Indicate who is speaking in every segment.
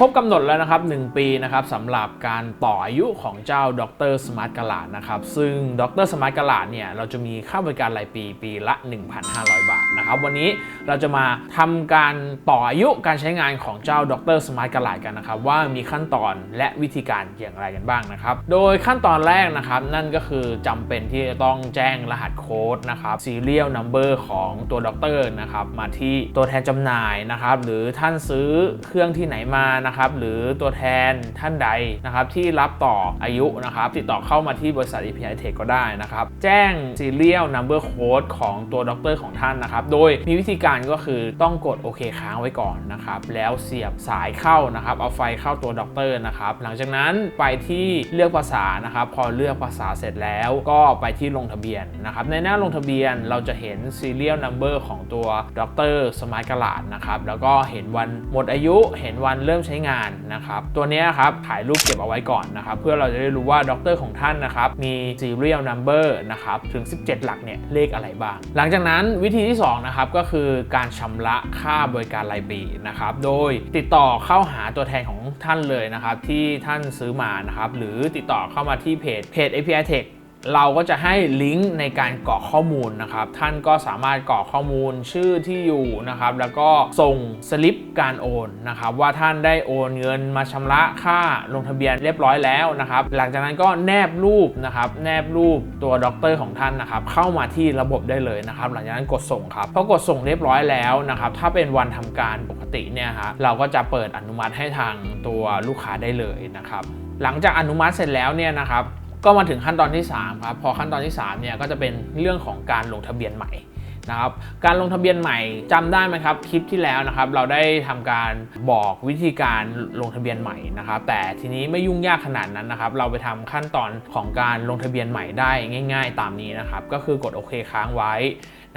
Speaker 1: ครบกำหนดแล้วนะครับ 1 ปีนะครับสำหรับการต่ออายุของเจ้าดรสมาร์ทกลาดนะครับ ซึ่งดรสมาร์ทกลาดเนี่ย เราจะมีค่าบริการรายปีปีละ 1,500 บาทนะครับ วันนี้เราจะมาทำการต่ออายุการใช้งานของเจ้าดรสมาร์ทกลาดกันนะครับ ว่ามีขั้นตอนและวิธีการอย่างไรกันบ้างนะครับ โดยขั้นตอนแรกนะครับ นั่นก็คือจำเป็นที่จะต้องแจ้งรหัสโค้ดนะครับ serial number ของตัวดรนะครับมาที่ตัวแทนจำหน่ายนะครับหรือท่านซื้อเครื่องที่ไหนมานะครับหรือตัวแทนท่านใดนะครับที่รับต่ออายุนะครับติดต่อเข้ามาที่บริษัท API Tech ก็ได้นะครับแจ้ง serial number code ของตัวด็อกเตอร์ของท่านนะครับโดยมีวิธีการก็คือต้องกดโอเคค้างไว้ก่อนนะครับแล้วเสียบสายเข้านะครับเอาไฟเข้าตัวด็อกเตอร์นะครับหลังจากนั้นไปที่เลือกภาษานะครับพอเลือกภาษาเสร็จแล้วก็ไปที่ลงทะเบียนนะครับในหน้าลงทะเบียนเราจะเห็น serial number ของตัวด็อกเตอร์สมาร์ทกลาดนะครับแล้วก็เห็นวันหมดอายุเห็นวันเริ่มใช้งานนะครับ ตัวนี้ครับถ่ายรูปเก็บเอาไว้ก่อนนะครับ เพื่อเราจะได้รู้ว่าด็อกเตอร์ของท่านนะครับ มี serial number นะครับถึง 17 หลักเนี่ยเลขอะไรบ้าง หลังจากนั้นวิธีที่2นะครับก็คือการชำระค่าบริการรายปีนะครับ โดยติดต่อเข้าหาตัวแทนของท่านเลยนะครับ ที่ท่านซื้อมานะครับ หรือติดต่อเข้ามาที่เพจเพจ API Tech เราก็จะให้ลิงก์ในการกรอกข้อมูลนะครับ ท่านก็สามารถกรอกข้อมูลชื่อที่อยู่นะครับ แล้วก็ส่งสลิปการโอนนะครับ ว่าท่านได้โอนเงินมาชำระค่าลงทะเบียนเรียบร้อยแล้วนะครับ หลังจากนั้นก็แนบรูปนะครับ แนบรูปตัวด็อกเตอร์ของท่านนะครับ เข้ามาที่ระบบได้เลยนะครับ หลังจากนั้นกดส่งครับพอกดส่งเรียบร้อยแล้วนะครับ ถ้าเป็นวันทำการปกติเนี่ยฮะเราก็จะเปิดอนุมัติให้ทางตัวลูกค้าได้เลยนะครับ หลังจากอนุมัติเสร็จแล้วเนี่ยนะครับ ก็มาถึงขั้นตอนที่3ครับพอขั้นตอนที่3เนี่ยก็จะเป็นเรื่องของการลงทะเบียนใหม่นะครับการลงทะเบียนใหม่จำได้ไหมครับคลิปที่แล้วนะครับเราได้ทำการบอกวิธีการลงทะเบียนใหม่นะครับแต่ทีนี้ไม่ยุ่งยากขนาดนั้นนะครับเราไปทำขั้นตอนของการลงทะเบียนใหม่ได้ง่าย ๆ ตามนี้นะครับก็คือกดโอเคค้างไว้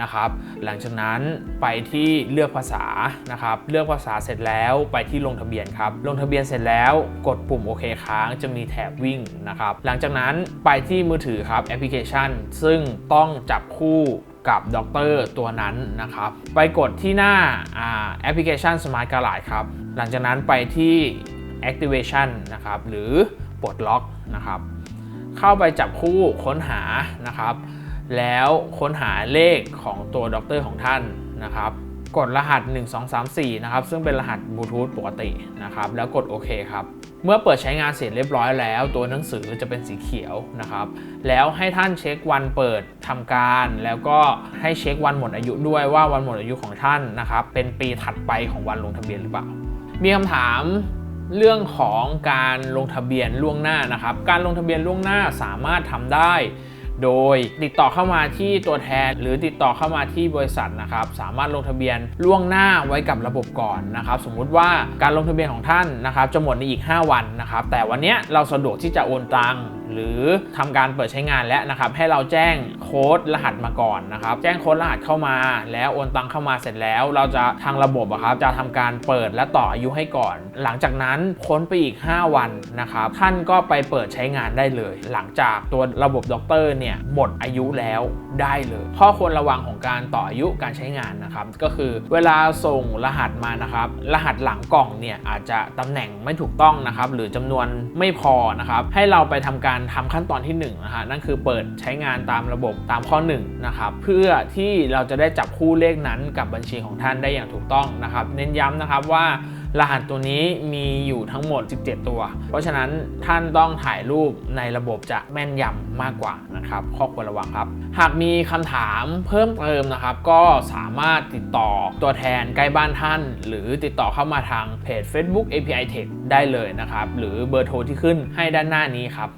Speaker 1: นะครับหลังจากนั้นไปที่เลือกภาษานะครับเลือกภาษาเสร็จแล้วไปที่ลงทะเบียนครับลงทะเบียนเสร็จแล้วกดปุ่มโอเคค้างจะมีแถบวิ่งนะครับหลังจากนั้นไปที่มือถือครับแอปพลิเคชัน ซึ่งต้องจับคู่กับด็อกเตอร์ตัวนั้นนะครับ ไปกดที่หน้าแอปพลิเคชัน Smart g a r a g e ครับ หลังจากนั้นไปที่ activation นะครับ หรือปลดล็อกนะครับ เข้าไปจับคู่ค้นหานะครับ แล้วค้นหาเลขของตัวด็อกเตอร์ของท่านนะครับกดรหัส 1 2 3 4 นะครับ ซึ่งเป็นรหัสบลูทูธปกตินะครับ แล้วกดโอเคครับ เมื่อเปิดใช้งานเสร็จเรียบร้อยแล้ว ตัวหนังสือจะเป็นสีเขียวนะครับ แล้วให้ท่านเช็ควันเปิดทำการ แล้วก็ให้เช็ควันหมดอายุด้วยว่าวันหมดอายุของท่านนะครับ เป็นปีถัดไปของวันลงทะเบียนหรือเปล่า มีคำถามเรื่องของการลงทะเบียนล่วงหน้านะครับ การลงทะเบียนล่วงหน้าสามารถทำได้ โดยติดต่อเข้ามาที่ตัวแทน หรือติดต่อเข้ามาที่บริษัทนะครับสามารถลงทะเบียนล่วงหน้าไว้กับระบบก่อนนะครับสมมุติว่าการลงทะเบียนของท่านนะครับจะหมดในอีก 5 วันนะครับแต่วันนี้เราสะดวกที่จะโอนตังค์ หรือทำการเปิดใช้งานแล้วนะครับ ให้เราแจ้งโค้ดรหัสมาก่อนนะครับ แจ้งโค้ดรหัสเข้ามา แล้วโอนตังเข้ามาเสร็จแล้ว เราจะทางระบบอะครับจะทำการเปิดและต่ออายุให้ก่อน หลังจากนั้นพ้นไปอีก 5 วันนะครับท่านก็ไปเปิดใช้งานได้เลย หลังจากตัวระบบด็อกเตอร์เนี่ยหมดอายุแล้วได้เลย ข้อควรระวังของการต่ออายุการใช้งานนะครับ ก็คือเวลาส่งรหัสมานะครับ รหัสหลังกล่องเนี่ยอาจจะตำแหน่งไม่ถูกต้องนะครับ หรือจำนวนไม่พอนะครับ ให้เราไปทำการทำขั้นตอนที่1นะฮะนั่นคือเปิดใช้งานตามระบบตามข้อ1นะครับเพื่อที่เราจะได้จับคู่เลขนั้นกับบัญชีของท่านได้อย่างถูกต้องนะครับ เน้นย้ำนะครับว่ารหัสตัวนี้มีอยู่ทั้งหมด 17 ตัว เพราะฉะนั้นท่านต้องถ่ายรูปในระบบจะแม่นยำมากกว่านะครับ ข้อควรระวังครับ หากมีคำถามเพิ่มเติมนะครับ ก็สามารถติดต่อตัวแทนใกล้บ้านท่าน หรือติดต่อเข้ามาทางเพจ Facebook API Tech ได้เลยนะครับ หรือเบอร์โทรที่ขึ้นให้ด้านหน้านี้ครับ